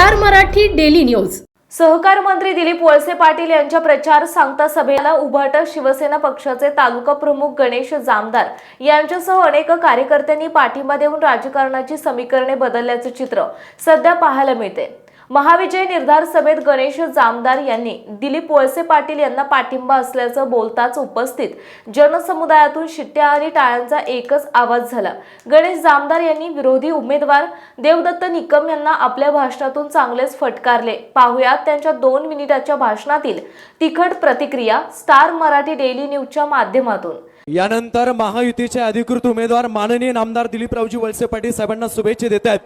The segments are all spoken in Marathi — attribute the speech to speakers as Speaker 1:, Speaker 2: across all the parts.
Speaker 1: Star Marathi daily news.
Speaker 2: सहकार मंत्री दिलीप वळसे पाटील यांच्या प्रचार सांगता सभेला उभाटा शिवसेना पक्षाचे तालुका प्रमुख गणेश जामदार यांच्यासह अनेक कार्यकर्त्यांनी पाठिंबा देऊन राजकारणाची समीकरणे बदलल्याचे चित्र सध्या पाहायला मिळते. महाविजय निर्धार सभेत गणेश जामदार यांनी दिलीप वळसे पाटील यांना पाठिंबा असल्याचं बोलताच उपस्थित जनसमुदायातून शिट्ट्या आणि टाळ्यांचा एकच आवाज झाला. गणेश जामदार यांनी विरोधी उमेदवार देवदत्त निकम यांना आपल्या भाषणातून चांगलेच फटकारले. पाहुयात त्यांच्या दोन मिनिटाच्या भाषणातील तिखट प्रतिक्रिया स्टार मराठी डेली न्यूजच्या माध्यमातून.
Speaker 3: यानंतर महायुतीचे अधिकृत उमेदवार माननीय नामदार दिलीपरावजी वळसे पाटील साहेबांना शुभेच्छा देत आहेत.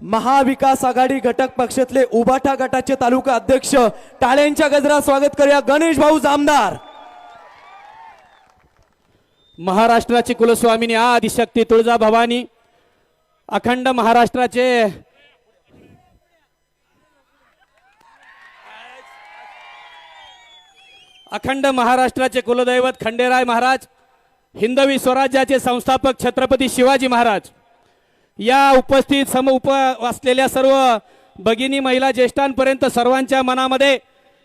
Speaker 3: महाविकास आघाडी घटक पक्षातले उबाठा गटाचे तालुका अध्यक्ष टाळ्यांच्या गजरा स्वागत करूया गणेश भाऊ जामदार.
Speaker 4: महाराष्ट्राची कुलस्वामिनी आदिशक्ती तुळजा भवानी अखंड महाराष्ट्राचे अखंड महाराष्ट्राचे कुलदैवत खंडेराय महाराज हिंदवी स्वराज्याचे संस्थापक छत्रपती शिवाजी महाराज. या उपस्थित सम उप असलेल्या सर्व भगिनी महिला ज्येष्ठांपर्यंत सर्वांच्या मनामध्ये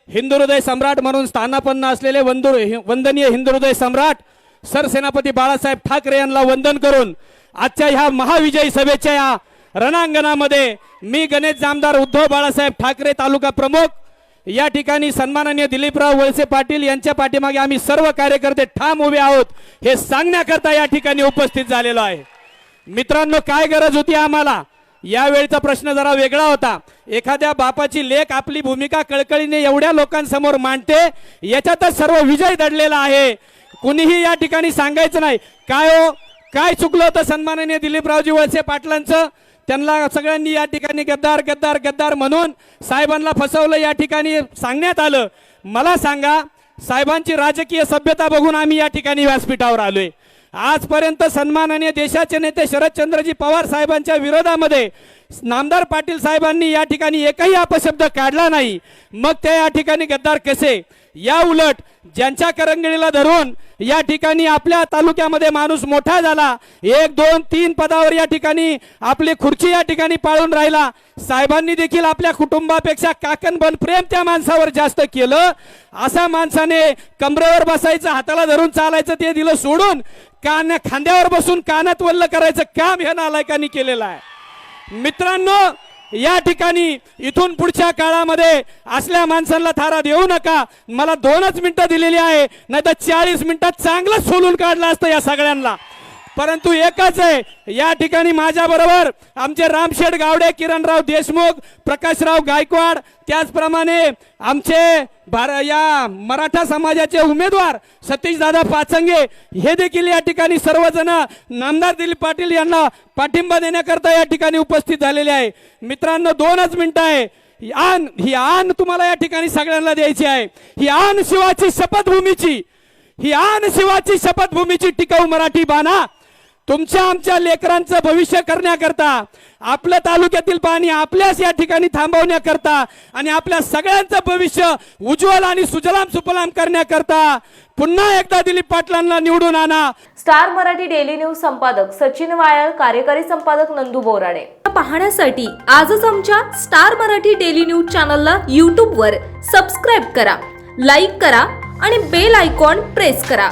Speaker 4: हिंदू हृदय सम्राट म्हणून स्थानापन्न असलेले वंदू वंदनीय हिंदू हृदय सम्राट सरसेनापती बाळासाहेब ठाकरे यांना वंदन करून आजच्या ह्या महाविजयी सभेच्या या रणांगणामध्ये मी गणेश जामदार उद्धव बाळासाहेब ठाकरे तालुका प्रमुख या ठिकाणी सन्माननीय दिलीपराव वळसे पाटील यांच्या पाठीमागे आम्ही सर्व कार्यकर्ते ठाम उभे आहोत हे सांगण्याकरता या ठिकाणी उपस्थित झालेलो आहे. मित्रांनो काय गरज होती आम्हाला? यावेळीचा प्रश्न जरा वेगळा होता. एखाद्या बापाची लेख आपली भूमिका कळकळीने एवढ्या लोकांसमोर मांडते याच्यातच सर्व विजय दडलेला आहे. कुणीही या ठिकाणी सांगायचं नाही. काय हो? काय चुकलं होतं सन्माननीय दिलीपरावजी वळसे पाटलांचं? त्यांना सगळ्यांनी या ठिकाणी गद्दार गद्दार गद्दार म्हणून साहेबांना फसवलं या ठिकाणी सांगण्यात आलं. मला सांगा साहेबांची राजकीय सभ्यता बघून आम्ही या ठिकाणी व्यासपीठावर आलोय. आजपर्यंत सन्माननीय देशाचे नेते शरदचंद्रजी पवार साहेबांच्या विरोधामध्ये नामदार पाटील साहेबांनी या ठिकाणी एकही अपशब्द काढला नाही. मग ते या ठिकाणी गद्दार कसे? या उलट ज्यांच्या करंगिणीला धरून या ठिकाणी आपल्या तालुक्यामध्ये माणूस मोठा झाला एक दोन तीन पदावर या ठिकाणी आपली खुर्ची या ठिकाणी पाळून राहिला. साहेबांनी देखील आपल्या कुटुंबापेक्षा काकणबन प्रेम त्या माणसावर जास्त केलं. असा माणसाने कमरेवर बसायचं हाताला धरून चालायचं ते दिलं सोडून कान खांद्यावर बसून कानात वल्ल करायचं काम ह्या नालायकांनी केलेलं आहे. मित्रांनो या ठिकाणी इथून पुढच्या काळामध्ये असल्या माणसांना थारा देऊ नका. मला दोनच मिनिटं दिलेली आहे नाही तर चाळीस मिनिटात चांगलंच सोलून काढलं असतं या सगळ्यांना. परंतु एकच आहे या ठिकाणी माझ्या बरोबर आमचे रामशेठ गावडे किरणराव देशमुख प्रकाशराव गायकवाड त्याचप्रमाणे आमचे भार या मराठा समाजाचे उमेदवार सतीश दादा पाचंगे हे देखील या ठिकाणी सर्वजण नामदार दिलीप पाटील यांना पाठिंबा देण्याकरता या ठिकाणी उपस्थित झालेले आहे. मित्रांनो दोनच मिनिटं आहे. आन ही आन तुम्हाला या ठिकाणी सगळ्यांना द्यायची आहे. ही आन शिवाची शपथभूमीची ही आन शिवाची शपथभूमीची टिकाऊ मराठी बाणा तुमच्या आमच्या लेकरांचं भविष्य करण्याकरता आपल्या तालुक्यातील पाणी आपल्याच या ठिकाणी थांबवण्याकरता आणि आपल्या सगळ्यांचं भविष्य उज्ज्वल आणि सुजलाम सुफलाम करण्याकरता पुन्हा एकदा दिलीप पाटलांना निवडून आणा.
Speaker 2: स्टार मराठी डेली न्यूज संपादक सचिन वायाळ कार्यकारी संपादक नंदू बोराडे.
Speaker 1: पाहण्यासाठी आजच आमच्या स्टार मराठी डेली न्यूज चॅनलला यूट्यूबवर सबस्क्राईब करा लाईक करा आणि बेल आयकॉन प्रेस करा.